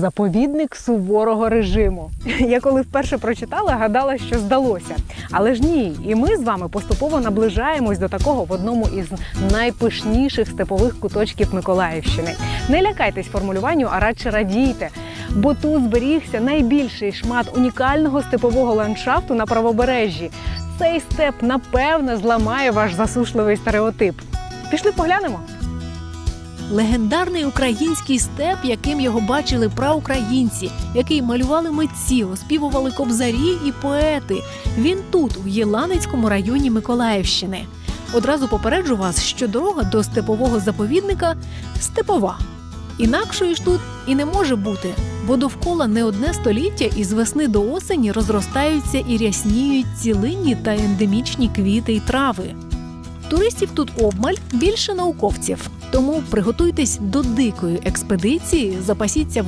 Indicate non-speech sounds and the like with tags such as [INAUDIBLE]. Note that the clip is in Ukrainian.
Заповідник суворого режиму. [LAUGHS] Я коли вперше прочитала, гадала, що здалося. Але ж ні, і ми з вами поступово наближаємось до такого в одному із найпишніших степових куточків Миколаївщини. Не лякайтесь формулюванню, а радше радійте. Бо тут зберігся найбільший шмат унікального степового ландшафту на правобережжі. Цей степ напевне зламає ваш засушливий стереотип. Пішли поглянемо. Легендарний український степ, яким його бачили праукраїнці, який малювали митці, оспівували кобзарі і поети. Він тут, у Єланицькому районі Миколаївщини. Одразу попереджу вас, що дорога до степового заповідника степова. Інакшої ж тут і не може бути, бо довкола не одне століття і з весни до осені розростаються і рясніють цілинні та ендемічні квіти й трави. Туристів тут обмаль більше науковців. Тому приготуйтесь до дикої експедиції, запасіться водою.